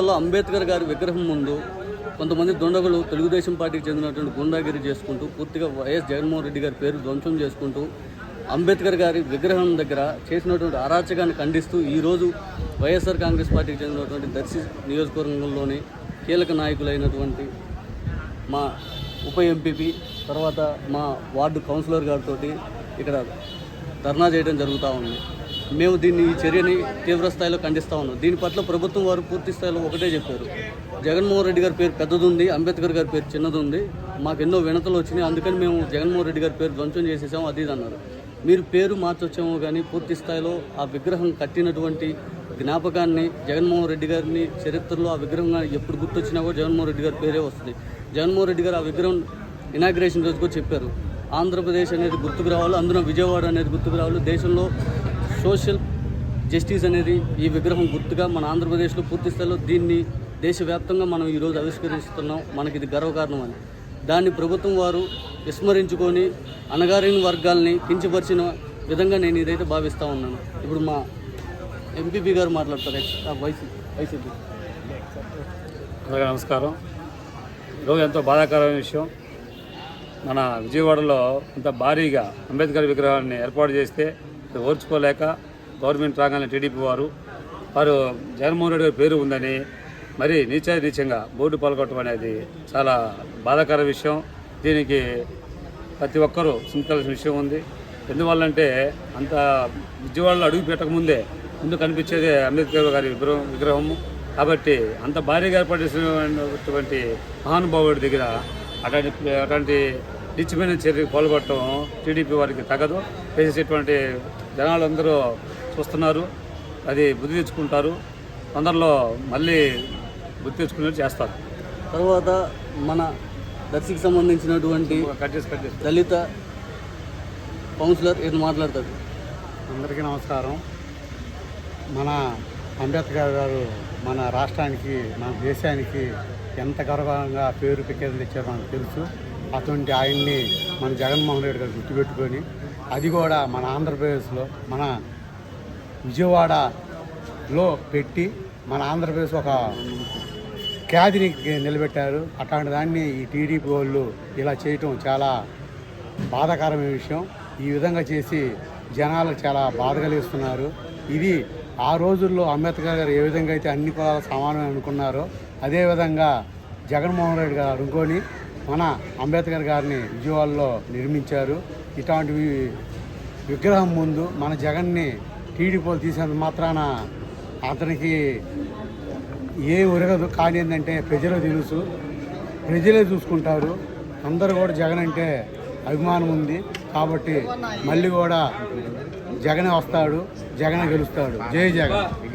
అంబేద్కర్ గారి విగ్రహం ముందు కొంతమంది దుండగులు తెలుగుదేశం పార్టీకి చెందినటువంటి గుండాగిరి చేసుకుంటూ పూర్తిగా వైఎస్ జగన్మోహన్ రెడ్డి గారి పేరు ధ్వంసం చేసుకుంటూ అంబేద్కర్ గారి విగ్రహం దగ్గర చేసినటువంటి అరాచకాన్ని ఖండిస్తూ ఈరోజు వైఎస్ఆర్ కాంగ్రెస్ పార్టీకి చెందినటువంటి దర్శి నియోజకవర్గంలోని కీలక నాయకులైనటువంటి మా ఉప ఎంపీపీ తర్వాత మా వార్డు కౌన్సిలర్ గారితో ఇక్కడ ధర్నా చేయడం జరుగుతూ ఉంది. మేము దీన్ని ఈ చర్యని తీవ్రస్థాయిలో ఖండిస్తా ఖండిస్తూ ఉన్నాం. దీని పట్ల ప్రభుత్వం వారు పూర్తి స్థాయిలో ఒకటే చెప్పారు. జగన్మోహన్ రెడ్డి గారి పేరు పెద్దది ఉంది అంబేద్కర్ గారి పేరు చిన్నది ఉంది మాకు ఎన్నో వినతలు వచ్చినాయి అందుకని మేము జగన్మోహన్ రెడ్డి గారి పేరు ధ్వంసం చేసేసాము అది ఇది అన్నారు. మీరు పేరు మార్చొచ్చామో కానీ పూర్తి స్థాయిలో ఆ విగ్రహం కట్టినటువంటి జ్ఞాపకాన్ని జగన్మోహన్ రెడ్డి గారిని చరిత్రలో ఆ విగ్రహం ఎప్పుడు గుర్తొచ్చినా కూడా జగన్మోహన్ రెడ్డి గారి పేరే వస్తుంది. జగన్మోహన్ రెడ్డి గారు ఆ విగ్రహం ఇనాగ్రేషన్ రోజుకు చెప్పారు. ఆంధ్రప్రదేశ్ అనేది గుర్తుకు రావాలి అందులో విజయవాడ అనేది గుర్తుకు రావాలి దేశంలో సోషల్ జస్టిస్ అనేది ఈ విగ్రహం గుర్తుగా మన ఆంధ్రప్రదేశ్లో పూర్తి స్థాయిలో దీన్ని దేశవ్యాప్తంగా మనం ఈరోజు ఆవిష్కరిస్తున్నాం. మనకి ఇది గర్వకారణం అని. దాన్ని ప్రభుత్వం వారు విస్మరించుకొని అణగారిన వర్గాల్ని కించపరిచిన విధంగా నేను ఇదైతే భావిస్తూ ఉన్నాను. ఇప్పుడు మా ఎంపీపీ గారు మాట్లాడతారు. Ex YC YCP. అందరికీ నమస్కారం. ఈరోజు ఎంతో బాధాకరమైన విషయం. మన విజయవాడలో అంత భారీగా అంబేద్కర్ విగ్రహాన్ని ఏర్పాటు చేస్తే ఓర్చుకోలేక గవర్నమెంట్ రాగానే టీడీపీ వారు వారు జగన్మోహన్ రెడ్డి గారి పేరు ఉందని మరి నీచ నీచంగా బోర్డు పాల్గొట్టడం అనేది చాలా బాధాకర విషయం. దీనికి ప్రతి ఒక్కరూ చింతకాల్సిన విషయం ఉంది. ఎందువల్లంటే అంత విజయవాడలో అడుగు పెట్టకముందే ముందు కనిపించేది అంబేద్కర్ గారి విగ్రహం విగ్రహము కాబట్టి అంత భారీగా ఏర్పడేసినటువంటి మహానుభావుడి దగ్గర అటువంటి అటువంటి నిత్యమైన చర్యకు పాల్గొనడం టీడీపీ వారికి తగదు. చేసేటువంటి జనాలందరూ చూస్తున్నారు. అది బుద్ధి తెచ్చుకుంటారు. తొందరలో మళ్ళీ బుద్ధి తెచ్చుకునేది చేస్తారు. తర్వాత మన దర్శికి సంబంధించినటువంటి దళిత కౌన్సిలర్ ఇది మాట్లాడతాడు అందరికీ నమస్కారం. మన అంబేద్కర్ గారు మన రాష్ట్రానికి మన దేశానికి ఎంత గర్వంగా పేరు ప్రఖ్యాతి తెచ్చారో మనకు తెలుసు. అటువంటి ఆయన్ని మన జగన్మోహన్ రెడ్డి గారు గుర్తుపెట్టుకొని అది కూడా మన ఆంధ్రప్రదేశ్లో మన విజయవాడలో పెట్టి మన ఆంధ్రప్రదేశ్ ఒక ఖ్యాతిని నిలబెట్టారు. అట్లాంటి దాన్ని ఈ టీడీపీ వాళ్ళు ఇలా చేయటం చాలా బాధాకరమైన విషయం. ఈ విధంగా చేసి జనాలు చాలా బాధ కలిగిస్తున్నారు. ఇది ఆ రోజుల్లో అంబేద్కర్ గారు ఏ విధంగా అయితే అన్ని కులాల సమానం అనుకున్నారో అదేవిధంగా జగన్మోహన్ రెడ్డి గారు అనుకొని మన అంబేద్కర్ గారిని విజయవాడలో నిర్మించారు. ఇట్లాంటి విగ్రహం ముందు మన జగన్ని టీడీపీలు తీసినంత మాత్రాన అతనికి ఏ ఉరగదు. కానీ ఏంటంటే ప్రజలు తెలుసు. ప్రజలే చూసుకుంటారు. అందరూ కూడా జగన్ అంటే అభిమానం ఉంది. కాబట్టి మళ్ళీ కూడా జగనే వస్తాడు. జగనే గెలుస్తాడు. జై జగన్.